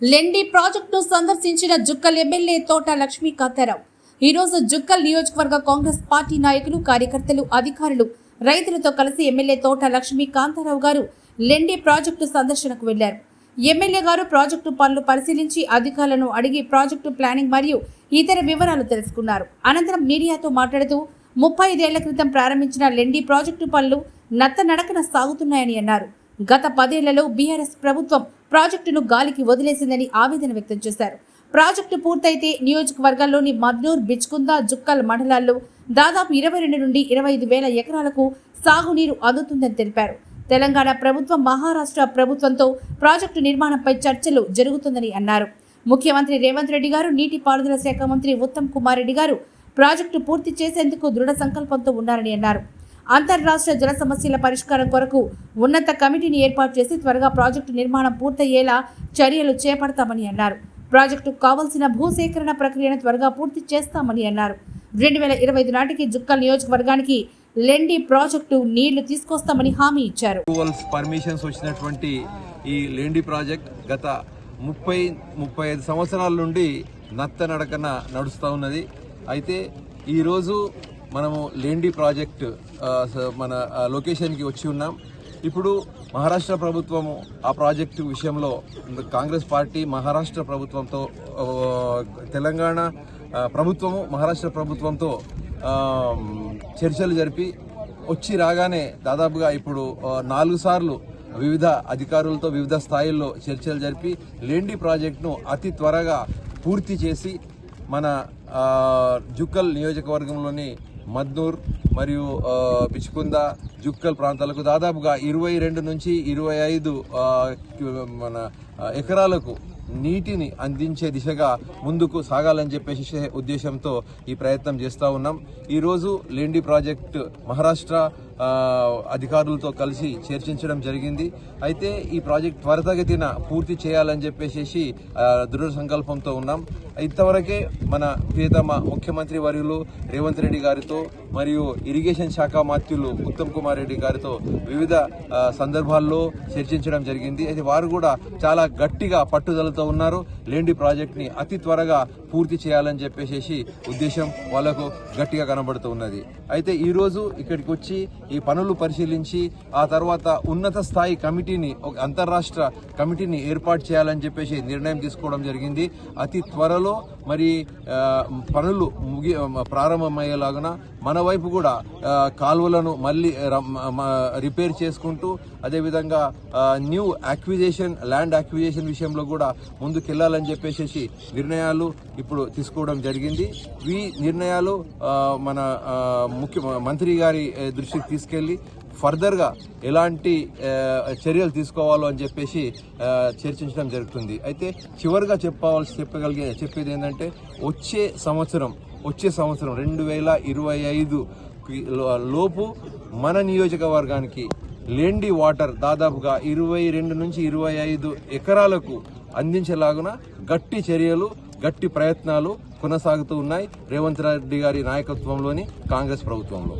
లెండి ప్రాజెక్టును సందర్శించిన జుక్కల్ ఎమ్మెల్యే తోట లక్ష్మీకాంతారావు కాంతారావు ఈరోజు జుక్కల్ నియోజకవర్గ కాంగ్రెస్ పార్టీ నాయకులు కార్యకర్తలు అధికారులు రైతులతో కలిసి ఎమ్మెల్యే తోట లక్ష్మీకాంతారావు గారు లెండి ప్రాజెక్టు సందర్శనకు వెళ్ళారు. ఎమ్మెల్యే గారు ప్రాజెక్టు పనులు పరిశీలించి అధికారులను అడిగి ప్రాజెక్టు ప్లానింగ్ మరియు ఇతర వివరాలు తెలుసుకున్నారు. అనంతరం మీడియాతో మాట్లాడుతూ ముప్పై ఐదేళ్ళ క్రితం ప్రారంభించిన లెండి ప్రాజెక్టు పనులు నత్తనడకన సాగుతున్నాయని అన్నారు. గత పదేళ్ళలో బీఆర్ఎస్ ప్రభుత్వం ప్రాజెక్టును గాలికి వదిలేసిందని ఆవేదన వ్యక్తం చేశారు. ప్రాజెక్టు పూర్తయితే నియోజకవర్గాల్లోని మద్నూర్ బిచ్కుంద జుక్కల్ మండలాల్లో దాదాపు ఇరవై రెండు నుండి ఇరవై ఐదు వేల ఎకరాలకు సాగునీరు అందుతుందని తెలిపారు. తెలంగాణ ప్రభుత్వం మహారాష్ట్ర ప్రభుత్వంతో ప్రాజెక్టు నిర్మాణంపై చర్చలు జరుగుతుందని అన్నారు. ముఖ్యమంత్రి రేవంత్ రెడ్డి గారు నీటిపారుదల శాఖ మంత్రి ఉత్తమ్ కుమార్ రెడ్డి గారు ప్రాజెక్టు పూర్తి చేసేందుకు దృఢ సంకల్పంతో ఉన్నారని అన్నారు. అంతర్రాష్ట్ర జల సమస్యల పరిష్కారం కొరకు ఉన్నత కమిటీని ఏర్పాటు చేసి త్వరగా ప్రాజెక్టు నిర్మాణం పూర్తయ్యేలా చర్యలు చేపడతామని అన్నారు. ప్రాజెక్టుకు కావాల్సిన భూసేకరణ ప్రక్రియను త్వరగా పూర్తి చేస్తామని అన్నారు. రెండు వేల ఇరవై ఐదు నాటికి జుక్కల్ నియోజకవర్గానికి లెండి ప్రాజెక్టు నీళ్ళు తీసుకొస్తామని హామీ ఇచ్చారు. పర్మిషన్స్ వచ్చినటువంటి ఈ లెండి ప్రాజెక్ట్ గత ముప్పై ముప్పై ఐదు సంవత్సరాల నుండి నత్త నడకన నడుస్తూ ఉన్నది. అయితే ఈరోజు మనము లేండి ప్రాజెక్ట్ మన లొకేషన్కి వచ్చి ఉన్నాం. ఇప్పుడు మహారాష్ట్ర ప్రభుత్వము ఆ ప్రాజెక్టు విషయంలో కాంగ్రెస్ పార్టీ మహారాష్ట్ర ప్రభుత్వంతో తెలంగాణ ప్రభుత్వము మహారాష్ట్ర ప్రభుత్వంతో చర్చలు జరిపి వచ్చి రాగానే దాదాపుగా ఇప్పుడు నాలుగు సార్లు వివిధ అధికారులతో వివిధ స్థాయిల్లో చర్చలు జరిపి లేండి ప్రాజెక్టును అతి త్వరగా పూర్తి చేసి మన జుక్కల్ నియోజకవర్గంలోని మద్నూర్ మరియు పిచ్చుకుంద జుక్కల్ ప్రాంతాలకు దాదాపుగా ఇరవై రెండు నుంచి ఇరవై ఐదు మన ఎకరాలకు నీటిని అందించే దిశగా ముందుకు సాగాలని చెప్పేసి ఉద్దేశంతో ఈ ప్రయత్నం చేస్తూ ఉన్నాం. ఈరోజు లేండి ప్రాజెక్ట్ మహారాష్ట్ర అధికారులతో కలిసి చర్చించడం జరిగింది. అయితే ఈ ప్రాజెక్ట్ త్వరితగతిన పూర్తి చేయాలని చెప్పేసి దృఢ సంకల్పంతో ఉన్నాం. ఇంతవరకే మన ప్రియతమ ముఖ్యమంత్రి వర్యులు రేవంత్ రెడ్డి గారితో మరియు ఇరిగేషన్ శాఖ మాత్యులు ఉత్తమ్ కుమార్ రెడ్డి గారితో వివిధ సందర్భాల్లో చర్చించడం జరిగింది. అయితే వారు కూడా చాలా గట్టిగా పట్టుదలతో ఉన్నారు. లేండి ప్రాజెక్ట్ని అతి త్వరగా పూర్తి చేయాలని చెప్పేసి ఉద్దేశం వాళ్ళకు గట్టిగా కనబడుతూ ఉన్నది. అయితే ఈరోజు ఇక్కడికి వచ్చి ఈ పనులు పరిశీలించి ఆ తర్వాత ఉన్నత స్థాయి కమిటీని ఒక అంతర్రాష్ట్ర కమిటీని ఏర్పాటు చేయాలని చెప్పేసి నిర్ణయం తీసుకోవడం జరిగింది. అతి త్వరలో మరి పనులు ముగి ప్రారంభమయ్యేలాగున మన వైపు కూడా కాలువలను మళ్ళీ రిపేర్ చేసుకుంటూ అదేవిధంగా న్యూ అక్విజేషన్ ల్యాండ్ అక్విజేషన్ విషయంలో కూడా ముందుకెళ్ళాలని చెప్పేసి నిర్ణయాలు ఇప్పుడు తీసుకోవడం జరిగింది. ఈ నిర్ణయాలు మన ముఖ్య మంత్రి గారి దృష్టికి తీసుకెళ్ళి ఫర్దర్గా ఎలాంటి చర్యలు తీసుకోవాలో అని చెప్పేసి చర్చించడం జరుగుతుంది. అయితే చివరిగా చెప్పవలసి చెప్పగలిగే చెప్పేది ఏంటంటే వచ్చే సంవత్సరం వచ్చే సంవత్సరం రెండు వేల ఇరవై ఐదు లోపు మన నియోజకవర్గానికి లేండి వాటర్ దాదాపుగా ఇరవై రెండు నుంచి ఇరవై ఐదు ఎకరాలకు అందించేలాగున గట్టి చర్యలు గట్టి ప్రయత్నాలు కొనసాగుతూ ఉన్నాయి రేవంత్ రెడ్డి గారి నాయకత్వంలోని కాంగ్రెస్ ప్రభుత్వంలో.